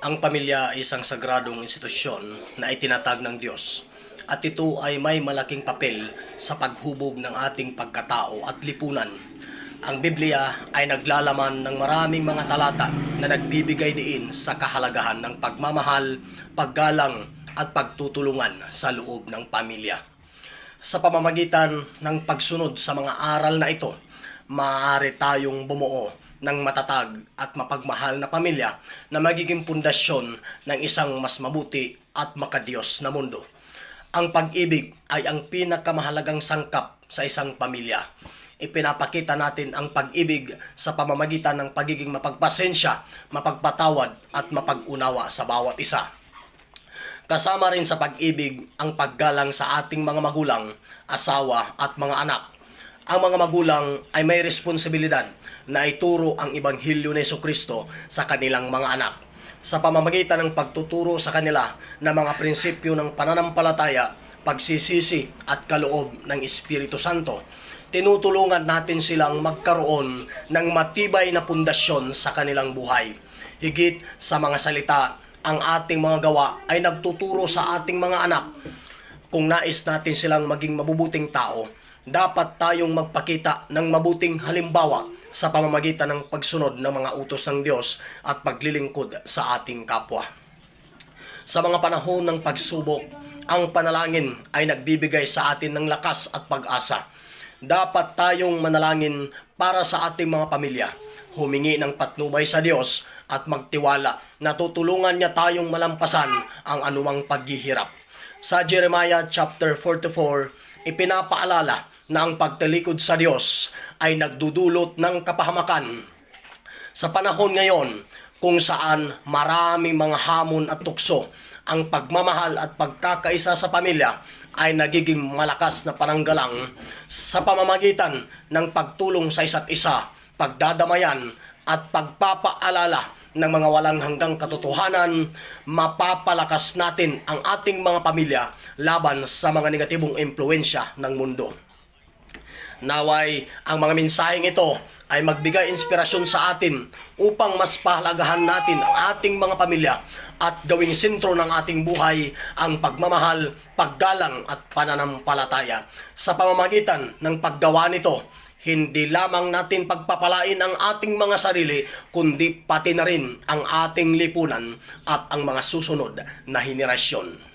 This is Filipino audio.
Ang pamilya ay isang sagradong institusyon na itinatag ng Diyos at ito ay may malaking papel sa paghubog ng ating pagkatao at lipunan. Ang Biblia ay naglalaman ng maraming mga talata na nagbibigay diin sa kahalagahan ng pagmamahal, paggalang at pagtutulungan sa loob ng pamilya. Sa pamamagitan ng pagsunod sa mga aral na ito, maaari tayong bumuo ng matatag at mapagmahal na pamilya na magiging pundasyon ng isang mas mabuti at makadiyos na mundo. Ang pag-ibig ay ang pinakamahalagang sangkap sa isang pamilya. Ipinapakita natin ang pag-ibig sa pamamagitan ng pagiging mapagpasensya, mapagpatawad at mapag-unawa sa bawat isa. Kasama rin sa pag-ibig ang paggalang sa ating mga magulang, asawa at mga anak. Ang mga magulang ay may responsibilidad na ituro ang Ibanghilyo ni Kristo sa kanilang mga anak sa pamamagitan ng pagtuturo sa kanila ng mga prinsipyo ng pananampalataya, pagsisisi at kaloob ng Espiritu Santo. Tinutulungan natin silang magkaroon ng matibay na pundasyon sa kanilang buhay. Higit sa mga salita, ang ating mga gawa ay nagtuturo sa ating mga anak. Kung nais natin silang maging mabubuting tao, dapat tayong magpakita ng mabuting halimbawa sa pamamagitan ng pagsunod ng mga utos ng Diyos at paglilingkod sa ating kapwa. Sa mga panahon ng pagsubok, ang panalangin ay nagbibigay sa atin ng lakas at pag-asa. Dapat tayong manalangin para sa ating mga pamilya, humingi ng patnubay sa Diyos at magtiwala na tutulungan niya tayong malampasan ang anumang paghihirap. Sa Jeremiah chapter 44, ipinapaalala na ang pagtalikod sa Diyos ay nagdudulot ng kapahamakan. Sa panahon ngayon, kung saan maraming mga hamon at tukso, ang pagmamahal at pagkakaisa sa pamilya ay nagiging malakas na pananggalang sa pamamagitan ng pagtulong sa isa't isa, pagdadamayan at pagpapaalala ng mga walang hanggang katotohanan, mapapalakas natin ang ating mga pamilya laban sa mga negatibong impluensya ng mundo. Naway, ang mga mensaheng ito ay magbigay inspirasyon sa atin upang mas pahalagahan natin ang ating mga pamilya at gawing sentro ng ating buhay ang pagmamahal, paggalang at pananampalataya. Sa pamamagitan ng paggawa nito, hindi lamang natin pagpapalain ang ating mga sarili, kundi pati na rin ang ating lipunan at ang mga susunod na henerasyon.